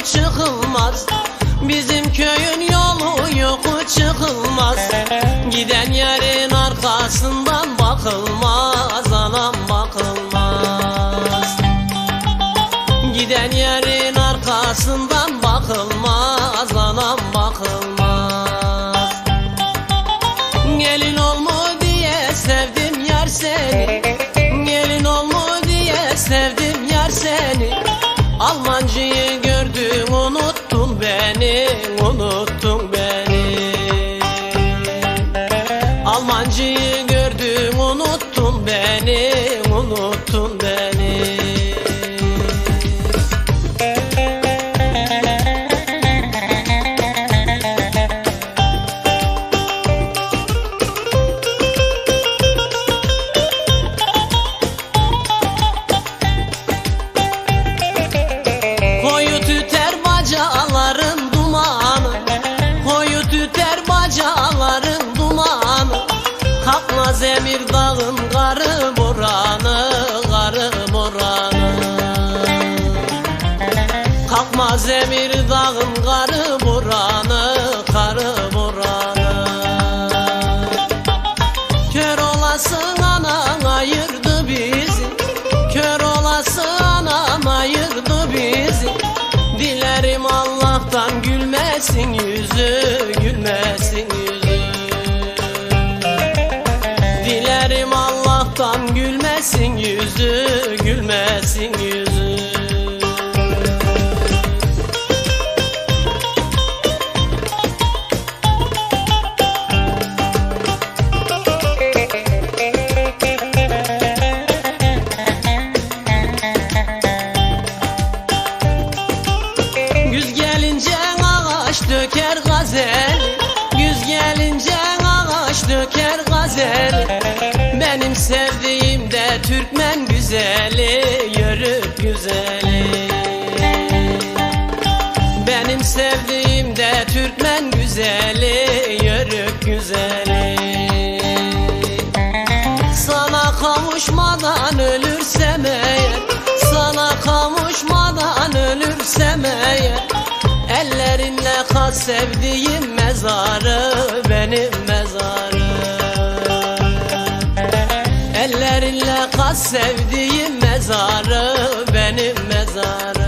yoku çıkılmaz. Bizim köyün yolu yoku çıkılmaz. Giden yerin arkasından bakılmaz Anam bakılmaz. Giden yerin arkasından bakılmaz Anam bakılmaz. Gelin olma diye sevdim yar seni. Kalkmaz emir dağın karı boranı Karı boranı Kalkmaz emir dağın karı boranı gülmesin yüzü Gülmesin yüzü Türkmen güzeli Yörük güzeli. Benim sevdiğim de Türkmen güzeli Yörük güzeli. Sana kavuşmadan ölürsem eğer Sana kavuşmadan ölürsem eğer Ellerinle kaz sevdiğim mezarı kaz sevdiğim mezarı Benim mezarım